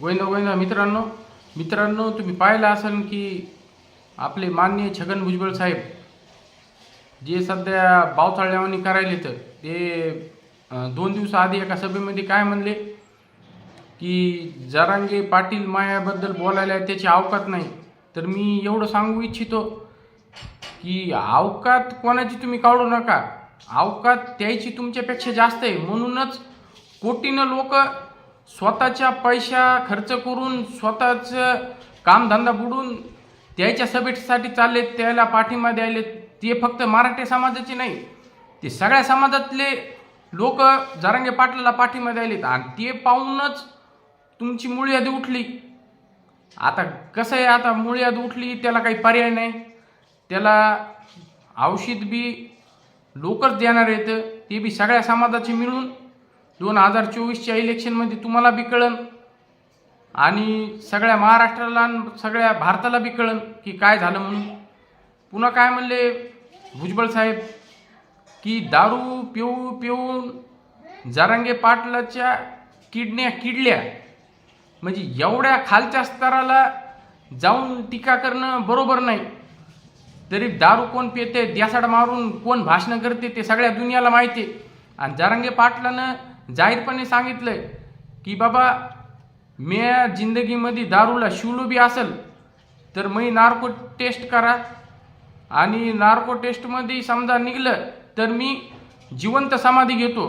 गोविंदा गोविंदा मित्रांनो मित्रांनो तुम्ही पाहिलं असाल की आपले माननीय छगन भुजबळ साहेब जे सध्या बावचाळल्यावानी करायले तर ते दोन दिवसाआधी एका सभेमध्ये काय म्हणले? की जरांगे पाटील मायाबद्दल बोलायला त्याची अवकात नाही. तर मी एवढं सांगू इच्छितो की अवकात कोणाची तुम्ही काढू नका. अवकात त्याची तुमच्यापेक्षा जास्त आहे. म्हणूनच कोटीनं लोक स्वतःच्या पैसा खर्च करून स्वतःचं कामधंदा बुडून त्याच्या सभेसाठी चालले त्याला पाठिंबा द्यायले ते फक्त मराठी समाजाचे नाही ते सगळ्या समाजातले लोक जरांगे पाटलाला पाठिंबा द्यायलेत. आणि ते पाहूनच तुमची मुळयादी उठली. आता कसं आहे आता मुळी उठली त्याला काही पर्याय नाही. त्याला औषध बी लोकच देणार आहेत ते बी सगळ्या समाजाचे मिळून दोन हजार चोवीसच्या इलेक्शनमध्ये तुम्हाला बी कळन. आणि सगळ्या महाराष्ट्राला आणि सगळ्या भारताला बी कळन की काय झालं म्हणून. पुन्हा काय म्हणले भुजबळ साहेब की दारू पिऊ पिऊन जरांगे पाटलाच्या किडण्या किडल्या. म्हणजे एवढ्या खालच्या स्तराला जाऊन टीका करणं बरोबर नाही. तरी दारू कोण पिते द्यासाड मारून कोण भाषणं करते ते सगळ्या दुनियाला माहिती आहे. आणि जारंगे पाटलानं जाहीरपणे सांगितलंय की बाबा मी जिंदगीमध्ये दारूला शिवलो बी असेल तर मी नार्को टेस्ट करा. आणि नार्को टेस्टमध्ये समजा निघलं तर मी जिवंत समाधी घेतो.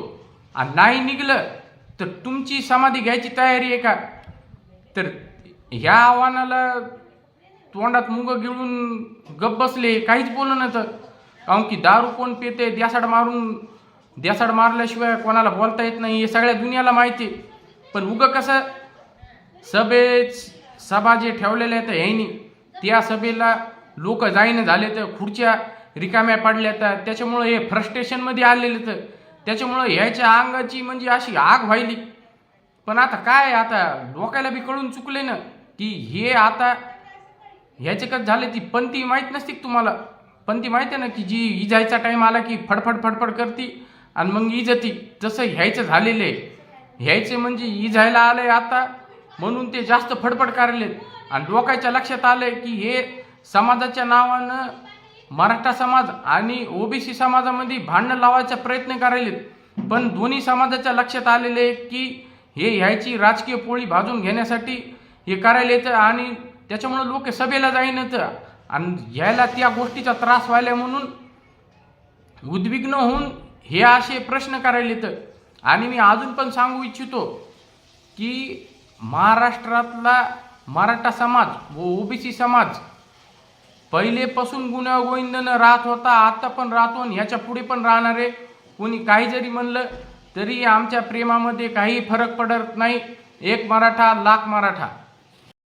आणि नाही निघलं तर तुमची समाधी घ्यायची तयारी आहे का? तर ह्या आव्हानाला तोंडात मुगं गिळून गप बसले काहीच बोललं नव्हतं. काऊन की दारू कोण पिते द्यासाड मारून देसाड मारल्याशिवाय कोणाला बोलता येत नाही हे सगळ्या दुनियाला माहिती आहे. पण उगं कसं सभेच सभा जे ठेवलेल्या आहेत ह्यानी त्या सभेला लोक जाईन झाले तर खुर्च्या रिकाम्या पडल्या तर त्याच्यामुळं हे फ्रस्ट्रेशनमध्ये आलेले तर त्याच्यामुळं ह्याच्या अंगाची म्हणजे अशी आग व्हायली पण आता काय आता डोक्याला बी कळून चुकले ना की हे आता ह्याचे कसं झाले ती पंथी माहीत नसते तुम्हाला तुम्हाला पंथी माहिती आहे ना की जी इजायचा टाईम आला की फडफड फडफड करती आणि मग इजती तसं ह्यायचं झालेलं आहे. ह्यायचे म्हणजे इजायला आलंय आता. म्हणून ते जास्त फडफड करायलेत आणि लोकांच्या लक्षात आलंय की हे समाजाच्या नावानं मराठा समाज आणि ओबीसी समाजामध्ये भांडणं लावायचा प्रयत्न करायलेत. पण दोन्ही समाजाच्या लक्षात आलेले आहे की हे ह्याची राजकीय पोळी भाजून घेण्यासाठी हे करायला येतं आणि त्याच्यामुळं लोक सभेला जाईनच आणि यायला त्या गोष्टीचा त्रास व्हायला म्हणून उद्विग्न होऊन हे असे प्रश्न करायला येतं. आणि मी अजून पण सांगू इच्छितो की महाराष्ट्रातला मराठा समाज व ओबीसी समाज पहिलेपासून गुण्यागोविंदनं राहत होता आता पण राहतो आणि ह्याच्या पुढे पण राहणार आहे. कोणी काही जरी म्हणलं तरी आमच्या प्रेमामध्ये काही फरक पडत नाही. एक मराठा लाख मराठा.